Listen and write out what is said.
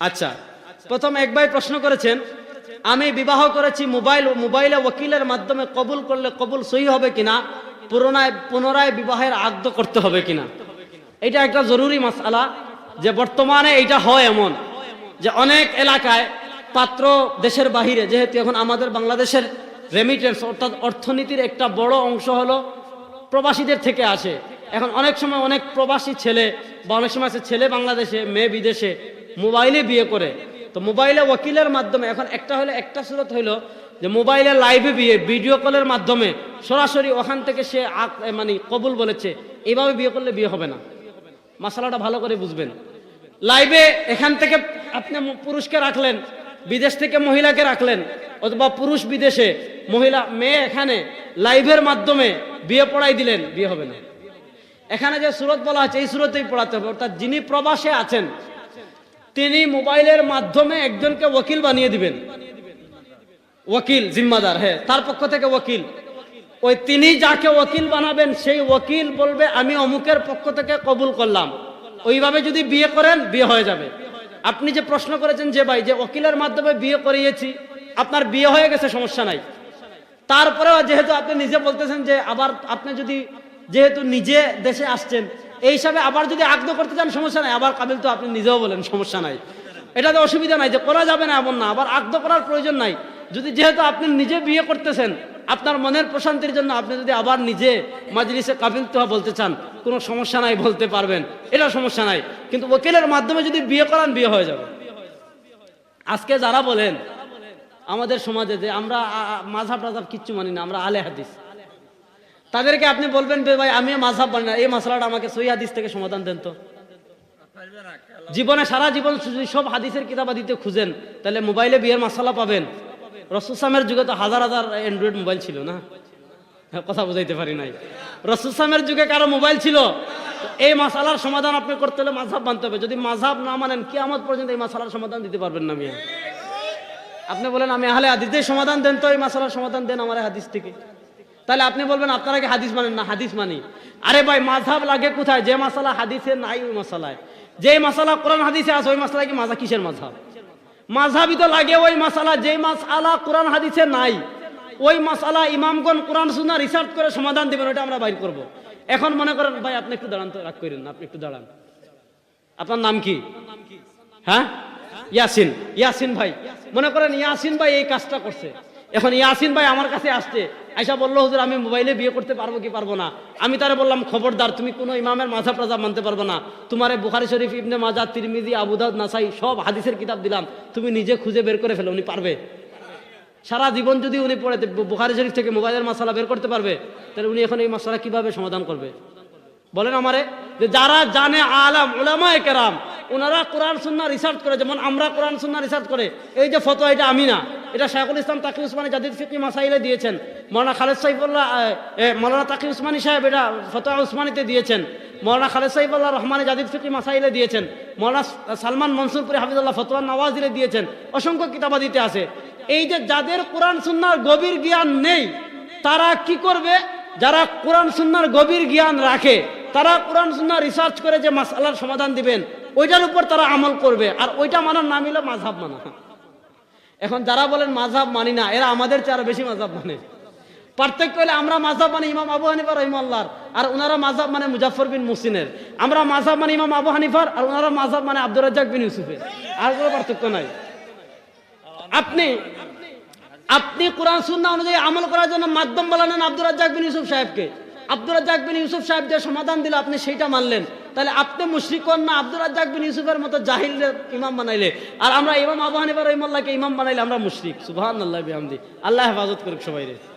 আচ্ছা প্রথম এক ভাই প্রশ্ন করেছেন, আমি বিবাহ করেছি মোবাইল, মোবাইলে ওকিলের মাধ্যমে কবুল করলে কবুল সহি হবে কিনা, পুনরায় পুনরায় বিবাহের আগ্দ করতে হবে কিনা? এটা একটা জরুরি মাসালা, যে বর্তমানে এটা হয় এমন, যে অনেক এলাকায় পাত্র দেশের বাহিরে, যেহেতু এখন আমাদের বাংলাদেশের রেমিটেন্স অর্থাৎ অর্থনীতির একটা বড় অংশ হলো প্রবাসীদের থেকে আসে। এখন অনেক সময় অনেক প্রবাসী ছেলে বা অনেক সময় আছে ছেলে বাংলাদেশে, মেয়ে বিদেশে মোবাইলে বিয়ে করে। তো মোবাইলে ওকিলের মাধ্যমে, এখন একটা হলে, একটা সুরত হইল যে মোবাইলে লাইভে বিয়ে, ভিডিও কলের মাধ্যমে সরাসরি ওখান থেকে সে মানে কবুল বলেছে এইভাবে বিয়ে করলে বিয়ে হবে না। মশালাটা ভালো করে বুঝবেন। লাইভে এখান থেকে আপনি পুরুষকে রাখলেন, বিদেশ থেকে মহিলাকে রাখলেন, অথবা পুরুষ বিদেশে মহিলা, মেয়ে এখানে লাইভের মাধ্যমে বিয়ে পড়াই দিলেন, বিয়ে হবে না। এখানে যে সুরত বলা আছে, এই সুরতেই পড়াতে হবে। অর্থাৎ যিনি প্রবাসে আছেন তিনি মোবাইলের মাধ্যমে একজনকে ওকিল বানিয়ে দিবেন। ওকিল জিম্মাদার হ্যাঁ তার পক্ষ থেকে ওকিল ওই তিনি যাকে ওকিল বানাবেন, সেই ওকিল বলবে, আমি অমুকের পক্ষ থেকে কবুল করলাম। ওইভাবে যদি বিয়ে করেন, বিয়ে হয়ে যাবে। আপনি যে প্রশ্ন করেছেন যে, ভাই, যে ওকিলের মাধ্যমে বিয়ে করিয়েছি, আপনার বিয়ে হয়ে গেছে, সমস্যা নাই। তারপরেও যেহেতু আপনি নিজে বলতেছেন যে, আবার আপনি যদি, যেহেতু নিজে দেশে আসছেন এই হিসাবে আবার যদি আগ্রহ করতে চান, সমস্যা নাই। আবার কাবিল তো আপনি নিজেও বলেন, সমস্যা নাই। এটাতে অসুবিধা নাই যে করা যাবে না এমন না, আবার আগ্রহ করার প্রয়োজন নাই। যদি যেহেতু আপনি নিজে বিয়ে করতেছেন, আপনার মনের প্রশান্তির জন্য আপনি যদি আবার নিজে মাজলিসে কাবিল তোহা বলতে চান, কোনো সমস্যা নাই বলতে পারবেন। এটা সমস্যা নাই। কিন্তু ওকিলের মাধ্যমে যদি বিয়ে করান, বিয়ে হয়ে যাবে। আজকে যারা বলেন, আমাদের সমাজে যে আমরা মাঝহাব টাঝাব কিচ্ছু মানি না, আমরা আলে হাদিস। তাদেরকে আপনি বলবেন ভাই আমি মাঝহাব মানি না। এই মশলাটা আমাকে সই হাদিস থেকে সমাধান দেন তো। জীবনে সারা জীবন সব হাদিসের কিতাবা দিতে খুঁজেন, তাহলে মোবাইলে বিয়ের মশলা পাবেন। রসুসামের যুগে তো হাজার হাজার অ্যান্ড্রয়েড মোবাইল ছিল না? কথা বুঝাইতে পারি নাই। রসুসামের যুগে কারও মোবাইল ছিল? এই মাসালার সমাধান আপনি করতে হলে মাঝহাব মানতে হবে। যদি মাঝহাব না মানেন, কিয়ামত পর্যন্ত এই মশালার সমাধান দিতে পারবেন না আপনি বলেন, আমি আহলে হাদিসের সমাধান দেন তো, এই মশালার সমাধান দেন আমার হাদিস থেকে। তাহলে আপনি বলবেন আপনারা কি হাদিস মানেন না হাদিস মানি। আরে ভাই মাঝহাব লাগে কোথায়? যে মাসালা হাদিসে নাই ওই মশালায় যে মাসালা কোরআন হাদিসে আছে ওই মাসালা কি মাজা কিসের মাঝহাব? মাঝহাবই তো লাগে ওই মাসালা যে মাসালা কোরআন হাদিসে নাই ওই মাসালা ইমামগণ কোরআন সুন্নাহ রিসার্চ করে সমাধান দিবেন ওটা আমরা বাইর করব। এখন মনে করেন ভাই আপনি একটু দাঁড়ান তো রাগ করেন না, আপনি একটু দাঁড়ান। আপনার নাম কি? হ্যাঁ? ইয়াসিন। ইয়াসিন ভাই মনে করেন ইয়াসিন ভাই এই কাজটা করছে। এখন ইয়াসিন ভাই আমার কাছে আসছে, আইসা বলল, হুজুর, আমি মোবাইলে বিয়ে করতে পারব কি পারব না? আমি তারে বললাম, খবরদার, তুমি কোনো ইমামের মাঝা প্রাজা মানতে পারবে না। তোমার বুখারি শরীফ, ইবনে মাজা তিরমিজি, আবুদাউদ, নাসাই সব হাদিসের কিতাব দিলাম। তুমি নিজে খুঁজে বের করে ফেলো, উনি পারবে। সারা জীবন যদি উনি পড়ে বুখারি শরীফ থেকে মোবাইলের মশলা বের করতে পারবে, তাহলে উনি এখন এই মশলা কীভাবে সমাধান করবে? বলেন আমারে, যে যারা জানে আলাম ওলামায়ে কেরাম ওনারা কোরআন, সুন্নাহ রিসার্চ করে, যেমন আমরা কোরআন, সুন্নাহ রিসার্চ করে, এই যে ফটো এটা আমি না। এটা শাইখুল ইসলাম তাকি উসমানী জাদিদ ফিকি মাসাইলে দিয়েছেন। মৌলানা খালেদ সাইফুল্লাহ মৌলানা তাকি উসমানী সাহেব এটা ফতোয়া উসমানীতে দিয়েছেন। মৌলানা খালেদ সাইফুল্লাহ রহমানে জাদিদ ফিকি মাসাইলে দিয়েছেন। মৌলানা সালমান মনসুরপুরি হাফিজুল্লাহ ফতোয়া নওয়াজিলে দিয়েছেন। অসংখ্য কিতাবাদিতে আছে। এই যে যাদের কোরআন সুন্নার গভীর জ্ঞান নেই, তারা কি করবে? যারা কোরআন সুন্নার গভীর জ্ঞান রাখে, তারা কোরআন সুন্না রিসার্চ করে যে মাসালার সমাধান দিবেন, ওইটার উপর তারা আমল করবে। আর ওইটা মানার নাম হলো মাঝহাব মানা। এখন যারা বলেন মাঝহাব মানি না, এরা আমাদের চেয়ে আরও বেশি মাঝহাব মানে। পার্থক্য হলে আমরা মাঝহাব মানে ইমাম আবু হানিফা রহিমাল্লাহর আর ওনারা মাঝহাব মানে মুজাফর বিন মুসিনের আমরা মাঝহাব মানে ইমাম আবু হানিফার, আর ওনারা মাঝহাব মানে আব্দুর রাজ্জাক বিন ইউসুফের। আর কোনো পার্থক্য নাই। আপনি আপনি কোরআন সুন্নাহ অনুযায়ী আমল করার জন্য মাধ্যম বলালেন আব্দুর রাজ্জাক বিন ইউসুফ সাহেবকে। আব্দুর রাজ্জাক বিন ইউসুফ সাহেব যে সমাধান দিল, আপনি সেইটা মানলেন। তাহলে আপনি মুশরিক হন না, আব্দুর রাজ্জাক বিন ইউসুফের মতো জাহিল ইমাম বানাইলে। আর আমরা ইমাম আবহানিবার রহিমাল্লাহকে ইমাম বানাইলে আমরা মুশরিক। সুবাহ বিহামদি। আল্লাহ হেফাজত করুক সবাই রে